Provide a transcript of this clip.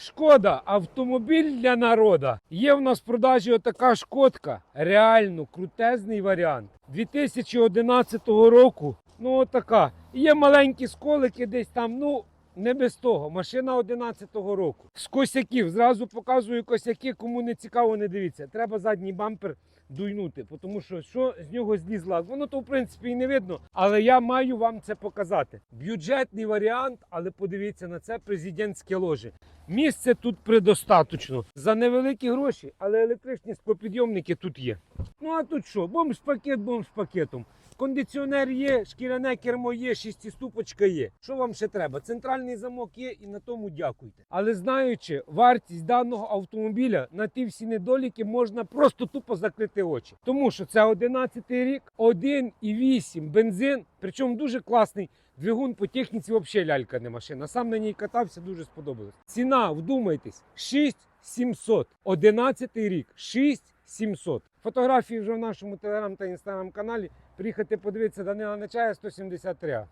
Шкода, автомобіль для народа. Є в нас в продажі отака шкодка. Реально крутезний варіант. 2011 року. Ну, отака. Є маленькі сколики десь там. Ну, не без того. Машина 11-го року. З косяків. Зразу показую косяки. Кому не цікаво, не дивіться. Треба задній бампер дуйнути, тому що що з нього злізла. Воно то в принципі і не видно, але я маю вам це показати. Бюджетний варіант, але подивіться на це президентське ложе. Місце тут предостаточно. За невеликі гроші, але електричні склопідйомники тут є. Ну а тут що? Бомж-пакет, бомж-пакетом. Кондиціонер є, шкіряне кермо є, шістиступочка є. Що вам ще треба? Центральний замок є і на тому дякуйте. Але знаючи вартість даного автомобіля, на ті всі недоліки можна просто тупо закрити очі. Тому що це 11 рік, 1,8 бензин, причому дуже класний. Двигун по техніці взагалі лялька не машина. Сам на ній катався, дуже сподобалось. Ціна, вдумайтесь, 6700. 11 рік, 6700. Фотографії вже в нашому телеграм та інстаграм каналі. Приїхати подивитися Данила Нечая 173.